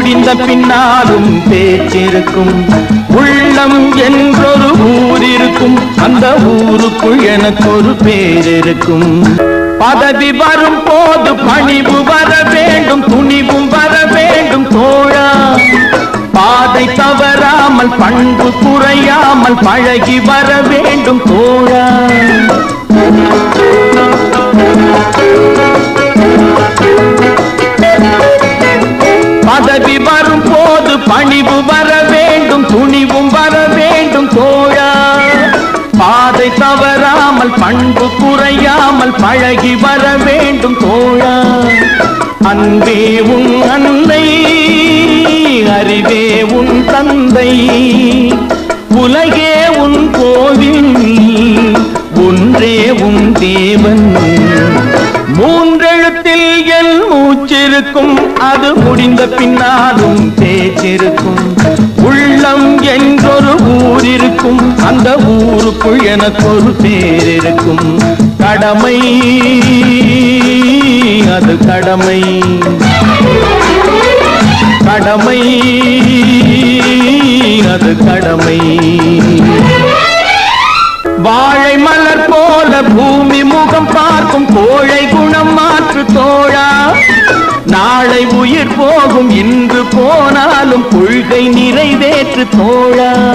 முடிந்த பின்னாலும் பேச்சிருக்கும். உள்ளம் என்றொரு ஊர் இருக்கும் அந்த ஊருக்குள் எனக்கு ஒரு பேர் இருக்கும் பதவி வரும் போது பணிவு வர வேண்டும். துணிவும் வர வேண்டும் தோழா. பாதை தவறாமல் பண்பு குறையாமல் பழகி வர வேண்டும் தோழா. தவறாமல் பண்பு குறையாமல் பழகி வர வேண்டும் தோழா. அன்பே உன் அன்னை அறிவே உன் தந்தை. உலகே உன் கோவில் ஒன்றே உன் தேவன். மூன்றெழுத்தில் என் மூச்சிருக்கும் அது முடிந்த பின்னாலும் பேச்சிருக்கும். உள்ள ஊர் இருக்கும். அந்த ஊருக்குள் எனக்கு ஒரு பேர் இருக்கும். கடமை. அது கடமை. கடமை. அது கடமை. வாழை மலர் போல பூமி முகம் பார்க்கும். கோழை குணம் மாற்று தோழா. நாளை உயிர் போகும். இன்று போனாலும் கொள்கை நிறைவேற்று தோழா.